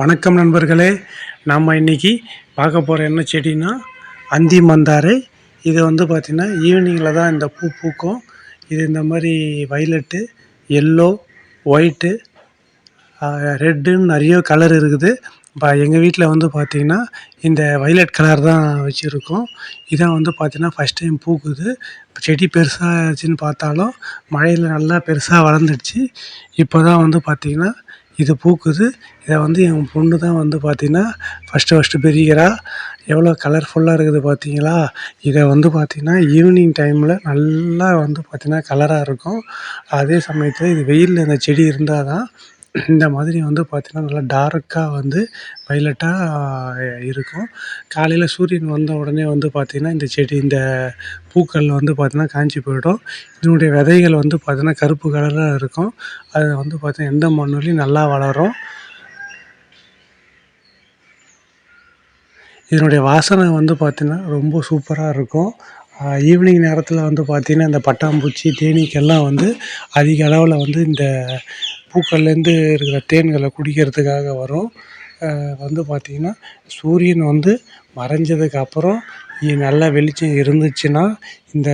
வணக்கம் நண்பர்களே நம்ம இன்னைக்கு பார்க்க போகிற என்ன செடின்னா அந்தி மந்தாரை. இது வந்து பார்த்திங்கன்னா ஈவினிங்கில் தான் இந்த பூ பூக்கும். இது இந்த மாதிரி வைலட்டு எல்லோ ஒயிட்டு ரெட்டுன்னு நிறைய கலர் இருக்குது. இப்போ எங்கள் வீட்டில் வந்து பார்த்திங்கன்னா இந்த வைலட் கலர் தான் வச்சுருக்கோம். இதான் வந்து பார்த்திங்கன்னா ஃபஸ்ட் டைம் பூக்குது. செடி பெருசாச்சுன்னு பார்த்தாலும் மழையில் நல்லா பெருசாக வளர்ந்துடுச்சு. இப்போ தான் வந்து பார்த்திங்கன்னா இது பூக்குது. இதை வந்து என் பொண்ணு தான் வந்து பார்த்திங்கன்னா ஃபஸ்ட்டு ஃபஸ்ட்டு பிரிக்கிறா எவ்வளோ கலர்ஃபுல்லாக இருக்குது பார்த்தீங்களா? இதை வந்து பார்த்திங்கன்னா ஈவினிங் டைமில் நல்லா வந்து பார்த்திங்கன்னா கலராக இருக்கும். அதே சமயத்தில் இது வெயிலில் இந்த செடி இருந்தால் தான் இந்த மாதிரி வந்து பார்த்திங்கன்னா நல்லா டார்க்காக வந்து வைலட்டாக இருக்கும். காலையில் சூரியன் வந்த உடனே வந்து பார்த்திங்கன்னா இந்த செடி இந்த பூக்கள் வந்து பார்த்திங்கன்னா காஞ்சி போயிடும். இதனுடைய விதைகள் வந்து பார்த்திங்கன்னா கருப்பு கலராக இருக்கும். அது வந்து பார்த்திங்கன்னா எந்த மண்ணுலேயும் நல்லா வளரும். இதனுடைய வாசனை வந்து பார்த்திங்கன்னா ரொம்ப சூப்பராக இருக்கும். ஈவினிங் நேரத்தில் வந்து பார்த்திங்கன்னா இந்த பட்டாம்பூச்சி தேனீக்கெல்லாம் வந்து அதிக அளவில் வந்து இந்த பூக்கள்லேருந்து இருக்கிற தேன்களை குடிக்கிறதுக்காக வரும். வந்து பார்த்திங்கன்னா சூரியன் வந்து மறைஞ்சதுக்கு அப்புறம் நல்ல வெளிச்சம் இருந்துச்சுன்னா இந்த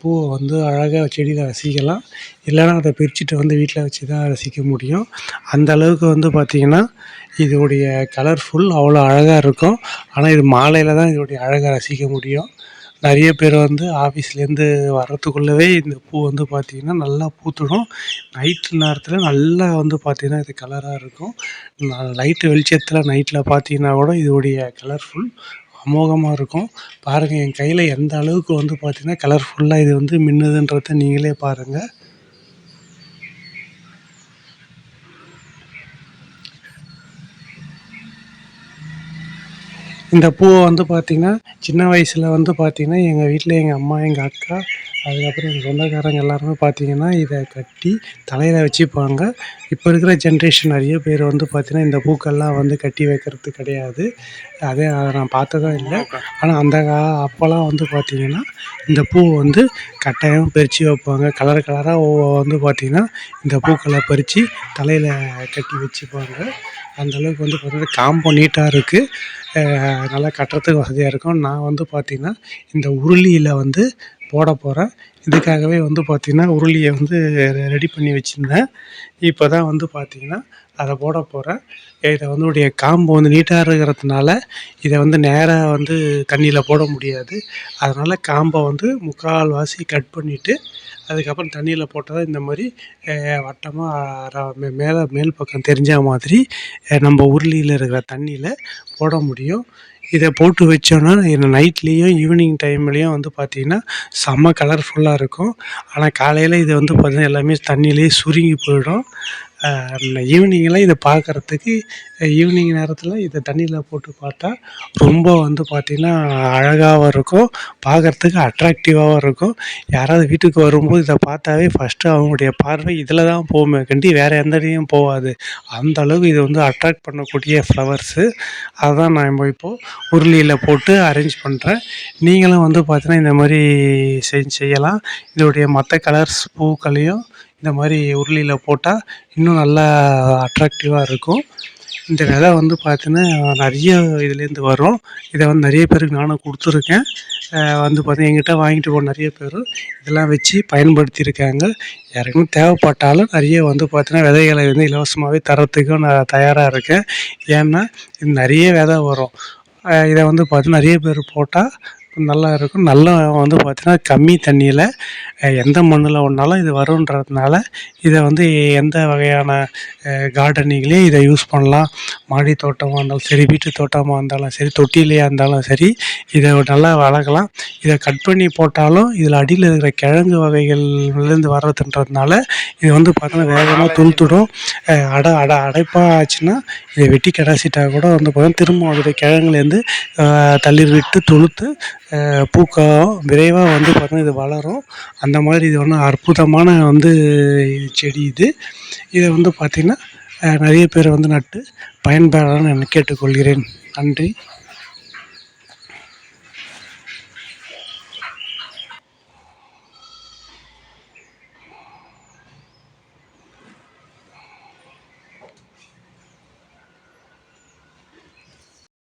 பூவை வந்து அழகாக செடியில் ரசிக்கலாம். இல்லைனா அதை பிரிச்சுட்டு வந்து வீட்டில் வச்சு தான் ரசிக்க முடியும். அந்த அளவுக்கு வந்து பார்த்திங்கன்னா இதோடைய கலர்ஃபுல் அவ்வளோ அழகாக இருக்கும். ஆனால் இது மாலையில் தான் இதோடைய அழகை ரசிக்க முடியும். நிறைய பேர் வந்து ஆஃபீஸ்லேருந்து வர்றதுக்குள்ளவே இந்த பூ வந்து பார்த்திங்கன்னா நல்லா பூத்துடும். நைட்டு நேரத்தில் நல்லா வந்து பார்த்திங்கன்னா இது கலராக இருக்கும். லைட்டு வெளிச்சத்தில் நைட்டில் பார்த்தீங்கன்னா கூட இதோடைய கலர்ஃபுல் அமோகமாக இருக்கும். பாருங்கள் என் கையில் எந்த அளவுக்கு வந்து பார்த்திங்கன்னா கலர்ஃபுல்லாக இது வந்து மின்னுதுன்றத நீங்களே பாருங்கள் இந்த பூவை வந்து பார்த்திங்கன்னா சின்ன வயசில் வந்து பார்த்திங்கன்னா எங்கள் வீட்டில் எங்கள் அம்மா எங்கள் அக்கா அதுக்கப்புறம் எங்கள் சொந்தக்காரங்க எல்லாருமே பார்த்திங்கன்னா இதை கட்டி தலையில் வச்சுப்பாங்க. இப்போ இருக்கிற ஜென்ரேஷன் நிறைய பேர் வந்து பார்த்திங்கன்னா இந்த பூக்கள்லாம் வந்து கட்டி வைக்கிறது கிடையாது. அதே அதை நான் பார்த்ததும் இல்லை. ஆனால் அந்த கா அப்போல்லாம் வந்து பார்த்திங்கன்னா இந்த பூ வந்து கட்டாயம் பறித்து வைப்பாங்க. கலர் கலராக வந்து பார்த்திங்கன்னா இந்த பூக்களை பறித்து தலையில் கட்டி வச்சுப்பாங்க. அந்தளவுக்கு வந்து பார்த்திங்கன்னா காம்போ நீட்டாக இருக்குது நல்லா கட்டுறதுக்கு வசதியாக இருக்கும். நான் வந்து பார்த்திங்கன்னா இந்த உருளியில் வந்து போட போகிறேன் இதுக்காகவே வந்து பார்த்திங்கன்னா உருளியை வந்து ரெடி பண்ணி வச்சுருந்தேன். இப்போ தான் வந்து பார்த்திங்கன்னா அதை போட போகிறேன் இதை வந்து உடைய காம்பு வந்து நீட்டாக இருக்கிறதுனால இதை வந்து நேராக வந்து தண்ணியில் போட முடியாது. அதனால் காம்பை வந்து முக்கால்வாசி கட் பண்ணிவிட்டு அதுக்கப்புறம் தண்ணியில் போட்டால் தான் இந்த மாதிரி வட்டமாக மேலே மேல் பக்கம் தெரிஞ்ச மாதிரி நம்ம உருளியில் இருக்கிற தண்ணியில் போட முடியும். இதை போட்டு வச்சோன்னா நைட்லேயும் ஈவினிங் டைம்லேயும் வந்து பார்த்திங்கன்னா செம்ம கலர்ஃபுல்லாக இருக்கும். ஆனால் காலையில் இது வந்து பார்த்திங்கன்னா எல்லாமே தண்ணியிலே சுருங்கி போயிடும். ஈவினிங்கில் இதை பார்க்குறதுக்கு ஈவினிங் நேரத்தில் இதை தண்ணியில் போட்டு பார்த்தா ரொம்ப வந்து பார்த்திங்கன்னா அழகாகவும் இருக்கும் பார்க்குறதுக்கு அட்ராக்டிவாகவும் இருக்கும். யாராவது வீட்டுக்கு வரும்போது இதை பார்த்தாவே ஃபஸ்ட்டு அவங்களுடைய பார்வை இதில் தான் போகுமே கண்டி வேறு எந்த இடையும் போகாது. அந்த அளவுக்கு இது வந்து அட்ராக்ட் பண்ணக்கூடிய ஃப்ளவர்ஸு அதுதான் நான் இப்போது உருளியில் போட்டு அரேஞ்ச் பண்ணுறேன் நீங்களும் வந்து பார்த்தீங்கன்னா இந்த மாதிரி செஞ்சு செய்யலாம். இதோடைய மற்ற கலர்ஸ் பூக்களையும் இந்த மாதிரி உருளியில் போட்டால் இன்னும் நல்லா அட்ராக்டிவாக இருக்கும். இந்த விதை வந்து பார்த்தீங்கன்னா நிறைய இதுலேருந்து வரும். இதை வந்து நிறைய பேருக்கு நானும் கொடுத்துருக்கேன். வந்து பார்த்தீங்கன்னா எங்கிட்ட வாங்கிட்டு போன நிறைய பேர் இதெல்லாம் வச்சு பயன்படுத்தியிருக்காங்க. யாருக்கும் தேவைப்பட்டாலும் நிறைய வந்து பார்த்தீங்கன்னா விதைகளை வந்து இலவசமாகவே தரத்துக்கும் நான் தயாராக இருக்கேன். ஏன்னா இது நிறைய விதை வரும். இதை வந்து பார்த்து நிறைய பேர் போட்டால் நல்லா இருக்கும் நல்லா வந்து பார்த்திங்கன்னா கம்மி தண்ணியில் எந்த மண்ணில் ஒன்றாலும் இது வருன்றதுனால இதை வந்து எந்த வகையான கார்டனிங்லேயும் இதை யூஸ் பண்ணலாம். மாடி தோட்டமாக இருந்தாலும் சரி வீட்டு தோட்டமாக இருந்தாலும் சரி தொட்டிலையாக இருந்தாலும் சரி இதை நல்லா வளர்க்கலாம். இதை கட் பண்ணி போட்டாலும் இதில் அடியில் இருக்கிற கிழங்கு வகைகள்லேருந்து வர்றதுன்றதுனால இது வந்து பார்த்தோன்னா வேகமாக துளுத்துடும். அடை அடை அடைப்பாக ஆச்சுன்னா இதை வெட்டி கடாசிட்டால் கூட வந்து பார்த்தோன்னா திரும்ப அதோடைய கிழங்குலேருந்து தளிர் விட்டு துளுத்து பூக்கும் விரைவாக வந்து பார்த்தோன்னா இது வளரும். அந்த மாதிரி இது ஒன்றும் அற்புதமான வந்து செடி இது. இதை வந்து பார்த்திங்கன்னா நிறைய பேர் வந்து நட்டு பயன்பெறணும்னு நான் கேட்டுக்கொள்கிறேன். நன்றி.